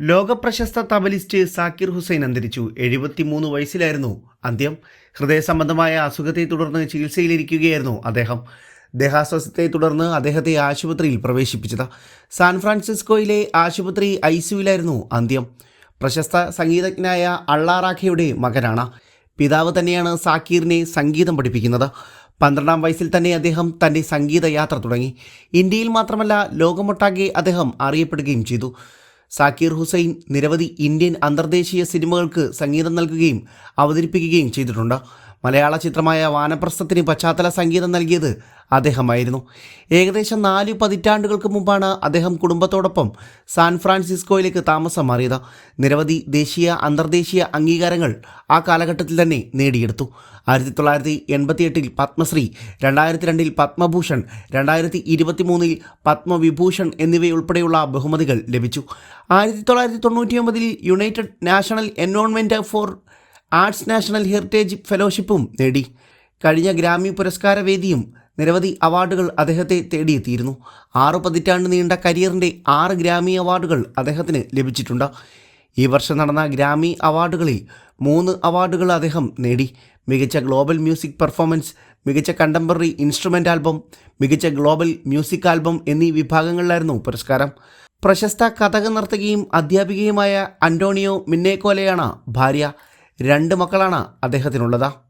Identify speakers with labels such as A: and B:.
A: ലോകപ്രശസ്ത തബലിസ്റ്റ് സാക്കിർ ഹുസൈൻ അന്തരിച്ചു. എഴുപത്തിമൂന്ന് വയസ്സിലായിരുന്നു അന്ത്യം. ഹൃദയ സംബന്ധമായ അസുഖത്തെ തുടർന്ന് ചികിത്സയിലിരിക്കുകയായിരുന്നു അദ്ദേഹം. ദേഹാസ്വസ്ഥത്തെ തുടർന്ന് അദ്ദേഹത്തെ ആശുപത്രിയിൽ പ്രവേശിപ്പിച്ചത്. സാൻ ഫ്രാൻസിസ്കോയിലെ ആശുപത്രി ഐ അന്ത്യം. പ്രശസ്ത സംഗീതജ്ഞനായ അള്ളാറാഖയുടെ മകനാണ്. പിതാവ് തന്നെയാണ് സാക്കീറിനെ സംഗീതം പഠിപ്പിക്കുന്നത്. പന്ത്രണ്ടാം വയസ്സിൽ തന്നെ അദ്ദേഹം തന്റെ സംഗീത യാത്ര തുടങ്ങി. ഇന്ത്യയിൽ മാത്രമല്ല ലോകമൊട്ടാകെ അദ്ദേഹം അറിയപ്പെടുകയും ചെയ്തു. സാക്കീർ ഹുസൈൻ നിരവധി ഇന്ത്യൻ അന്തർദേശീയ സിനിമകൾക്ക് സംഗീതം നൽകുകയും അവതരിപ്പിക്കുകയും ചെയ്തിട്ടുണ്ട്. മലയാള ചിത്രമായ വാനപ്രസ്ഥത്തിന് പശ്ചാത്തല സംഗീതം നൽകിയത് അദ്ദേഹമായിരുന്നു. ഏകദേശം നാല് പതിറ്റാണ്ടുകൾക്ക് മുമ്പാണ് അദ്ദേഹം കുടുംബത്തോടൊപ്പം സാൻ ഫ്രാൻസിസ്കോയിലേക്ക് താമസം മാറിയത്. നിരവധി ദേശീയ അന്തർദേശീയ അംഗീകാരങ്ങൾ ആ കാലഘട്ടത്തിൽ തന്നെ നേടിയെടുത്തു. ആയിരത്തി തൊള്ളായിരത്തി എൺപത്തിയെട്ടിൽ പത്മശ്രീ രണ്ടായിരത്തി രണ്ടിൽ പത്മഭൂഷൺ രണ്ടായിരത്തി ഇരുപത്തി മൂന്നിൽ പത്മവിഭൂഷൺ എന്നിവയുൾപ്പെടെയുള്ള ബഹുമതികൾ ലഭിച്ചു. ആയിരത്തി തൊള്ളായിരത്തി united national environment for arts national heritage ഫെലോഷിപ്പും നേടി. കഴിഞ്ഞ ഗ്രാമി പുരസ്കാര വേദിയും നിരവധി അവാർഡുകൾ അദ്ദേഹത്തെ തേടിയെത്തിയിരുന്നു. ആറ് പതിറ്റാണ്ട് നീണ്ട കരിയറിന്റെ ആറ് ഗ്രാമി അവാർഡുകൾ അദ്ദേഹത്തിന് ലഭിച്ചിട്ടുണ്ട്. ഈ വർഷം നടന്ന ഗ്രാമി അവാർഡുകളിൽ മൂന്ന് അവാർഡുകൾ അദ്ദേഹം നേടി. മികച്ച ഗ്ലോബൽ മ്യൂസിക് പെർഫോമൻസ് മികച്ച കണ്ടംപററി ഇൻസ്ട്രുമെന്റ് ആൽബം മികച്ച ഗ്ലോബൽ മ്യൂസിക് ആൽബം എന്നീ വിഭാഗങ്ങളിലായിരുന്നു പുരസ്കാരം. പ്രശസ്ത കഥക നർത്തകിയും അധ്യാപികയുമായ അന്റോണിയോ മിന്നേക്കോലയാണ് ഭാര്യ. രണ്ട് മക്കളാണ് അദ്ദേഹത്തിനുള്ളത്.